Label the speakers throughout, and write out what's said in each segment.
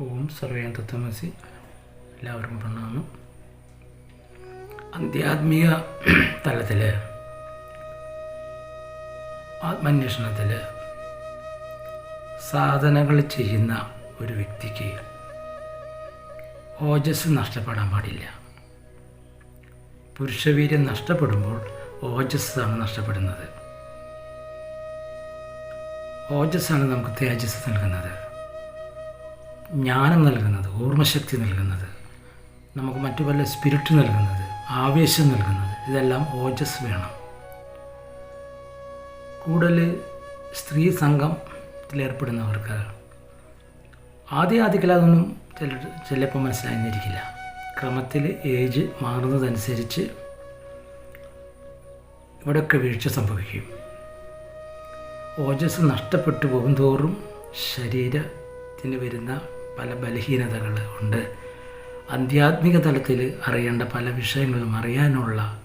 Speaker 1: ഓം സർവേം തത്വമസി എല്ലാവർക്കും പ്രണാമം. ആധ്യാത്മിക തലത്തിൽ ആത്മാന്വേഷണത്തിൽ സാധനകൾ ചെയ്യുന്ന ഒരു വ്യക്തിക്ക് ഓജസ് നഷ്ടപ്പെടാൻ പാടില്ല. പുരുഷവീര്യം നഷ്ടപ്പെടുമ്പോൾ ഓജസ്സാണ് നഷ്ടപ്പെടുന്നത്. ഓജസ്സാണ് നമുക്ക് തേജസ് നൽകുന്നത്. ജ്ഞാനം നൽകുന്നത് ഓർമ്മശക്തി നൽകുന്നത് നമുക്ക് മറ്റു പല സ്പിരിറ്റ് നൽകുന്നത് ആവേശം നൽകുന്നത് ഇതെല്ലാം ഓജസ് വേണം. കൂടുതൽ സ്ത്രീ സംഘത്തിലേർപ്പെടുന്നവർക്ക് ആദ്യ ആദ്യത്തിൽ അതൊന്നും ചില ചിലപ്പോൾ മനസ്സിലായിരുന്നിരിക്കില്ല ക്രമത്തിൽ ഏജ് മാറുന്നതനുസരിച്ച് ഇവിടെയൊക്കെ വീഴ്ച സംഭവിക്കും. ഓജസ് നഷ്ടപ്പെട്ടു പോകും തോറും ശരീരത്തിന് വരുന്ന പല ബലഹീനതകൾ ഉണ്ട്. ആധ്യാത്മിക തലത്തിൽ അറിയേണ്ട പല വിഷയങ്ങളും അറിയാനുള്ള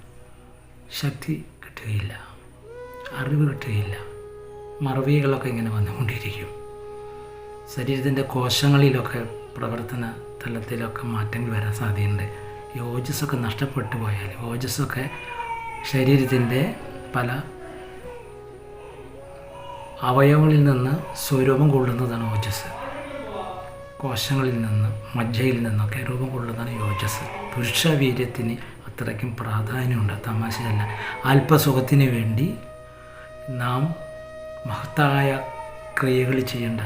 Speaker 1: ശക്തി കിട്ടുകയില്ല. അറിവ് കിട്ടുകയില്ല. മറവികളൊക്കെ ഇങ്ങനെ വന്നുകൊണ്ടിരിക്കും. ശരീരത്തിന്റെ കോശങ്ങളിലൊക്കെ പ്രവർത്തന തലത്തിലൊക്കെ മാറ്റങ്ങൾ വരാൻ സാധ്യതയുണ്ട്. ഈ ഓജസ്സൊക്കെ നഷ്ടപ്പെട്ടു പോയാൽ ഓജസ്സൊക്കെ ശരീരത്തിന്റെ പല അവയവങ്ങളിൽ നിന്ന് സ്വരൂപം കൊള്ളുന്നതാണ് ഓജസ് കോശങ്ങളിൽ നിന്ന് മജ്ജയിൽ നിന്നൊക്കെ രൂപം കൊള്ളുന്നതാണ് യോജസ്. പുരുഷവീര്യത്തിന് അത്രയ്ക്കും പ്രാധാന്യമുണ്ട്. തമാശയല്ല. അല്പസുഖത്തിന് വേണ്ടി നാം മഹത്തായ ക്രിയകൾ ചെയ്യേണ്ട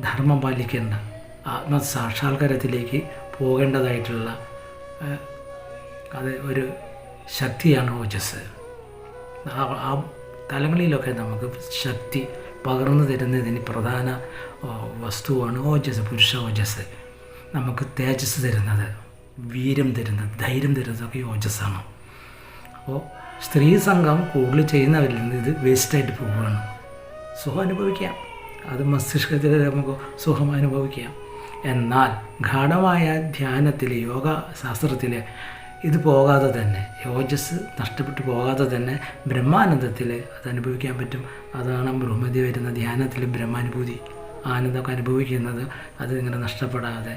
Speaker 1: ധർമ്മം പാലിക്കേണ്ട ആത്മസാക്ഷാത്കാരത്തിലേക്ക് പോകേണ്ടതായിട്ടുള്ള അത് ഒരു ശക്തിയാണ് ഓജസ് ആ തലങ്ങളിലൊക്കെ നമുക്ക് ശക്തി പകർന്നു തരുന്നതിന് പ്രധാന വസ്തുവാണ് ഓജസ് പുരുഷ ഓജസ്. നമുക്ക് തേജസ് തരുന്നത് വീര്യം തരുന്നത് ധൈര്യം തരുന്നതൊക്കെ ഓജസ്സാണ്. അപ്പോൾ സ്ത്രീ സംഘം കൂടുതൽ ചെയ്യുന്നവരിൽ നിന്ന് ഇത് വേസ്റ്റായിട്ട് പോവുകയാണ് സുഖം അനുഭവിക്കാം. അത് മസ്തിഷ്കത്തിൽ നമുക്ക് സുഖം അനുഭവിക്കാം. എന്നാൽ ഗാഠമായ ധ്യാനത്തിൽ യോഗ ശാസ്ത്രത്തിൽ ഇത് പോകാതെ തന്നെ യോജസ് നഷ്ടപ്പെട്ടു പോകാതെ തന്നെ ബ്രഹ്മാനന്ദത്തിൽ അത് അനുഭവിക്കാൻ പറ്റും. അതാണ് ബ്രഹ്മതി വരുന്ന ധ്യാനത്തിൽ ബ്രഹ്മാനുഭൂതി. ആനന്ദമൊക്കെ അനുഭവിക്കുന്നത് അത് ഇങ്ങനെ നഷ്ടപ്പെടാതെ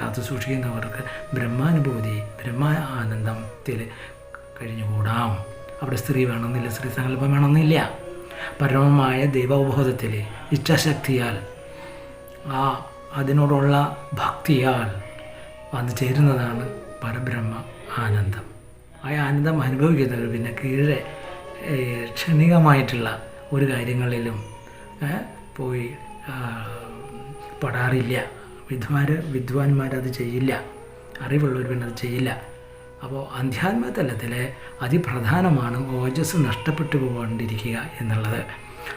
Speaker 1: കാത്തു സൂക്ഷിക്കുന്നവർക്ക് ബ്രഹ്മാനുഭൂതി ബ്രഹ്മ ആനന്ദത്തിൽ കഴിഞ്ഞുകൂടാം. അവിടെ സ്ത്രീ വേണമെന്നില്ല സ്ത്രീ സങ്കല്പം വേണമെന്നില്ല. പരമമായ ദൈവബോധത്തിൽ ഇച്ഛാശക്തിയാൽ ആ അതിനോടുള്ള ഭക്തിയാൽ വന്നു ചേരുന്നതാണ് പരബ്രഹ്മ ആനന്ദം. ആ ആനന്ദം അനുഭവിക്കുന്നവർ പിന്നെ കീഴെ ക്ഷണികമായിട്ടുള്ള ഒരു കാര്യങ്ങളിലും പോയി പെടാറില്ല. വിദ്വാൻ വിദ്വാൻമാരത് ചെയ്യില്ല. അറിവുള്ളവർ പിന്നെ അത് ചെയ്യില്ല. അപ്പോൾ അധ്യാത്മ തലത്തിൽ അതിപ്രധാനമാണ് ഓജസ് നഷ്ടപ്പെട്ടു പോകാണ്ടിരിക്കുക എന്നുള്ളത്.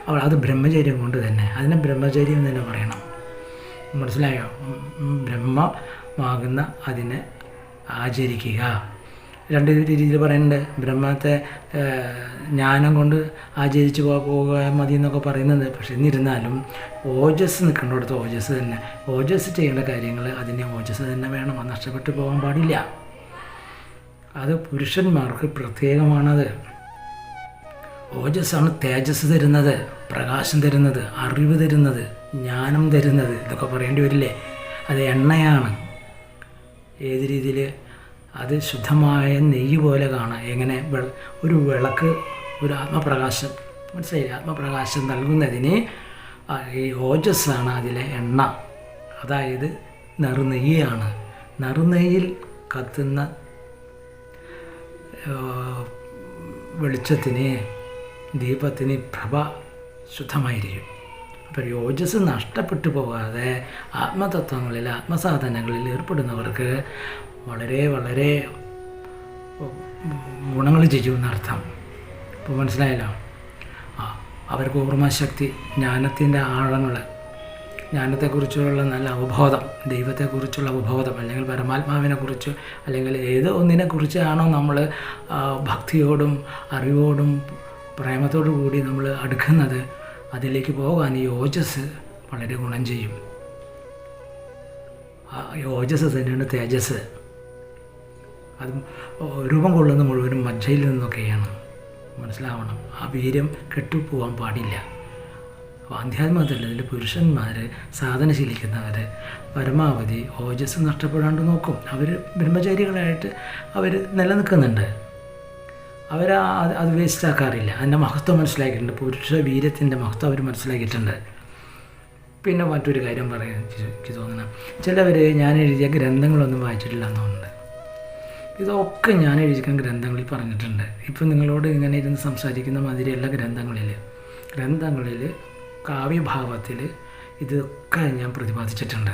Speaker 1: അപ്പോൾ അത് ബ്രഹ്മചര്യം കൊണ്ട് തന്നെ. അതിനെ ബ്രഹ്മചര്യം തന്നെ പറയണം. മനസ്സിലായോ? ബ്രഹ്മമാകുന്ന അതിനെ ആചരിക്കുക. രണ്ട് രീതിയിൽ പറയുന്നുണ്ട്. ബ്രഹ്മത്തെ ജ്ഞാനം കൊണ്ട് ആചരിച്ച് പോകുക മതി എന്നൊക്കെ പറയുന്നത് പക്ഷെ എന്നിരുന്നാലും ഓജസ് നിൽക്കേണ്ടിടത്ത് ഓജസ് തന്നെ. ഓജസ് ചെയ്യേണ്ട കാര്യങ്ങൾ അതിനെ ഓജസ് തന്നെ വേണം. അത് നഷ്ടപ്പെട്ടു പോകാൻ പാടില്ല. അത് പുരുഷന്മാർക്ക് പ്രത്യേകമാണത്. ഓജസ്സാണ് തേജസ് തരുന്നത് പ്രകാശം തരുന്നത് അറിവ് തരുന്നത് ജ്ഞാനം തരുന്നത്. ഇതൊക്കെ പറയേണ്ടി വരില്ലേ? അത് എണ്ണയാണ്. ഏത് രീതിയിൽ അത് ശുദ്ധമായ നെയ്യ് പോലെ കാണാം. എങ്ങനെ ഒരു വിളക്ക് ഒരു ആത്മപ്രകാശം മനസ്സിലായി ആത്മപ്രകാശം നൽകുന്നതിന് ഈ ഓജസ്സാണ് അതിലെ എണ്ണ. അതായത് നറുനെയ്യാണ്. നറുനെയ്യിൽ കത്തുന്ന വെളിച്ചത്തിന് ദീപത്തിന് പ്രഭ ശുദ്ധമായിരിക്കും. അപ്പോൾ നഷ്ടപ്പെട്ടു പോകാതെ ആത്മതത്വങ്ങളിൽ ആത്മസാധനങ്ങളിൽ ഏർപ്പെടുന്നവർക്ക് വളരെ വളരെ ഗുണങ്ങൾ ചെയ്യുമെന്നർത്ഥം ഇപ്പോൾ മനസ്സിലായല്ലോ? ആ അവർക്ക് ഓർമ്മശക്തി ജ്ഞാനത്തിന്റെ ആഴങ്ങൾ ജ്ഞാനത്തെക്കുറിച്ചുള്ള നല്ല അവബോധം ദൈവത്തെക്കുറിച്ചുള്ള അവബോധം അല്ലെങ്കിൽ പരമാത്മാവിനെക്കുറിച്ച് അല്ലെങ്കിൽ ഏത് ഒന്നിനെക്കുറിച്ചാണോ നമ്മൾ ഭക്തിയോടും അറിവോടും പ്രേമത്തോടു കൂടി നമ്മൾ അടുക്കുന്നത് അതിലേക്ക് പോകാൻ ഈ ഓജസ് വളരെ ഗുണം ചെയ്യും. ഓജസ് തന്നെയാണ് തേജസ്. അത് രൂപം കൊള്ളുന്ന മുഴുവനും മജ്ജയിൽ നിന്നൊക്കെയാണ്. മനസ്സിലാവണം. ആ വീര്യം കെട്ടുപോകാൻ പാടില്ല. അപ്പോൾ അധ്യാത്മതലത്തിൽ പുരുഷന്മാർ സാധന ശീലിക്കുന്നവർ പരമാവധി ഓജസ് നഷ്ടപ്പെടാണ്ട് നോക്കും. അവർ ബ്രഹ്മചാരികളായിട്ട് അവർ നിലനിൽക്കുന്നുണ്ട്. അവർ അത് വേസ്റ്റാക്കാറില്ല അതിന്റെ മഹത്വം മനസ്സിലാക്കിയിട്ടുണ്ട്. പുരുഷ വീര്യത്തിന്റെ മഹത്വം അവർ മനസ്സിലാക്കിയിട്ടുണ്ട്. പിന്നെ മറ്റൊരു കാര്യം പറയാൻ എനിക്ക് തോന്നണം ചിലവർ ഞാൻ എഴുതിയ ഗ്രന്ഥങ്ങളൊന്നും വായിച്ചിട്ടില്ല എന്നുണ്ട് ഇതൊക്കെ ഞാൻ എഴുതിക്കുന്ന ഗ്രന്ഥങ്ങളിൽ പറഞ്ഞിട്ടുണ്ട്. ഇപ്പം നിങ്ങളോട് ഇങ്ങനെ ഇരുന്ന് സംസാരിക്കുന്ന മാതിരിയല്ല ഗ്രന്ഥങ്ങളിൽ. ഗ്രന്ഥങ്ങളിൽ കാവ്യഭാവത്തിൽ ഇതൊക്കെ ഞാൻ പ്രതിപാദിച്ചിട്ടുണ്ട്.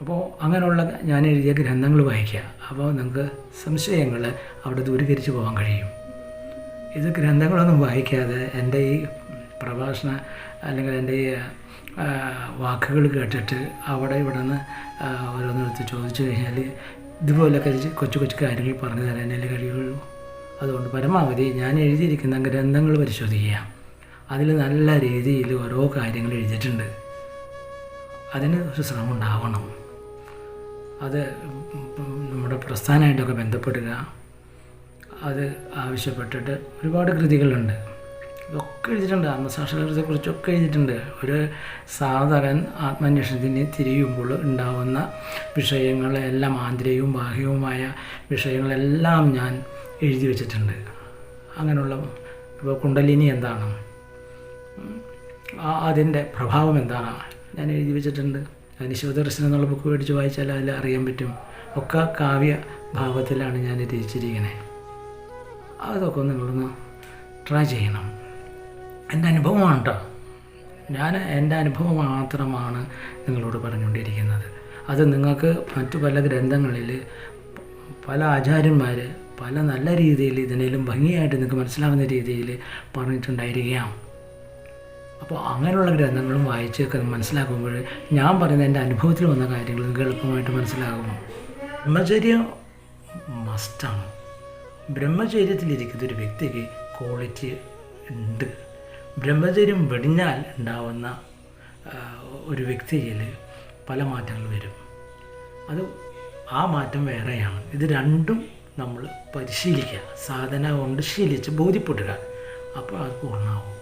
Speaker 1: അപ്പോൾ അങ്ങനെയുള്ള ഞാൻ എഴുതിയ ഗ്രന്ഥങ്ങൾ വായിക്കുക. അപ്പോൾ നിങ്ങൾക്ക് സംശയങ്ങൾ അവിടെ ദൂരീകരിച്ച് പോകാൻ കഴിയും. ഇത് ഗ്രന്ഥങ്ങളൊന്നും വായിക്കാതെ എന്റെ ഈ പ്രഭാഷണ അല്ലെങ്കിൽ എന്റെ ഈ വാക്കുകൾ കേട്ടിട്ട് അവിടെ ഇവിടെ നിന്ന് ഓരോന്നെടുത്ത് ചോദിച്ചു കഴിഞ്ഞാൽ ഇതുപോലൊക്കെ കൊച്ചു കൊച്ചു കാര്യങ്ങൾ പറഞ്ഞു തരാനല്ലേ കഴിയുള്ളൂ. അതുകൊണ്ട് പരമാവധി ഞാൻ എഴുതിയിരിക്കുന്ന ഗ്രന്ഥങ്ങൾ പരിശോധിക്കുക. അതിൽ നല്ല രീതിയിൽ ഓരോ കാര്യങ്ങൾ എഴുതിയിട്ടുണ്ട്. അതിന് ഒരു ശ്രമം ഉണ്ടാവണം. അത് നമ്മുടെ പ്രസ്ഥാനമായിട്ടൊക്കെ ബന്ധപ്പെടുക അത് ആവശ്യപ്പെട്ടിട്ട് ഒരുപാട് കൃതികളുണ്ട്. ഇതൊക്കെ എഴുതിയിട്ടുണ്ട്. ആത്മസാക്ഷാത്കാരത്തെക്കുറിച്ചൊക്കെ എഴുതിയിട്ടുണ്ട്. ഒരു സാധകൻ ആത്മാന്വേഷണത്തിന് തിരിയുമ്പോൾ ഉണ്ടാവുന്ന വിഷയങ്ങളെല്ലാം ആന്തരികവും ബാഹ്യവുമായ വിഷയങ്ങളെല്ലാം ഞാൻ എഴുതി വച്ചിട്ടുണ്ട്. അങ്ങനെയുള്ള ഇപ്പോൾ കുണ്ടലിനി എന്താണ്? അതിന്റെ പ്രഭാവം എന്താണ്? ഞാൻ എഴുതി വെച്ചിട്ടുണ്ട്. ഞാൻ ശിവദർശനം എന്നുള്ള ബുക്ക് മേടിച്ച് വായിച്ചാൽ അതിൽ അറിയാൻ പറ്റും. ഒക്കെ കാവ്യ ഭാവത്തിലാണ് ഞാൻ രചിച്ചിരിക്കുന്നത് അതൊക്കെ ഒന്ന് നിങ്ങളൊന്ന് ട്രൈ ചെയ്യണം. എന്റെ അനുഭവമാണ് കേട്ടോ ഞാൻ എന്റെ അനുഭവം മാത്രമാണ് നിങ്ങളോട് പറഞ്ഞുകൊണ്ടിരിക്കുന്നത്. അത് നിങ്ങൾക്ക് മറ്റു പല ഗ്രന്ഥങ്ങളിൽ പല ആചാര്യന്മാർ പല നല്ല രീതിയിൽ ഇതിനേലും ഭംഗിയായിട്ട് നിങ്ങൾക്ക് മനസ്സിലാവുന്ന രീതിയിൽ പറഞ്ഞിട്ടുണ്ടായിരിക്കാം. അപ്പോൾ അങ്ങനെയുള്ള ഗ്രന്ഥങ്ങളും വായിച്ചൊക്കെ മനസ്സിലാക്കുമ്പോൾ ഞാൻ പറയുന്ന എന്റെ അനുഭവത്തിൽ വന്ന കാര്യങ്ങൾ നിങ്ങൾക്ക് എളുപ്പമായിട്ട് മനസ്സിലാകുമോ? ബ്രഹ്മചര്യം മസ്റ്റാണ്. ബ്രഹ്മചര്യത്തിലിരിക്കുന്ന ഒരു വ്യക്തിക്ക് ക്വാളിറ്റി ഉണ്ട്. ബ്രഹ്മചര്യം വെടിഞ്ഞാൽ ഉണ്ടാവുന്ന ഒരു വ്യക്തിയിൽ പല മാറ്റങ്ങൾ വരും. അത് ആ മാറ്റം വേറെയാണ്. ഇത് രണ്ടും നമ്മൾ പരിശീലിക്കുക. സാധന കൊണ്ട് ശീലിച്ച് ബോധ്യപ്പെടുക. അപ്പോൾ അത് പൂർണമാവും.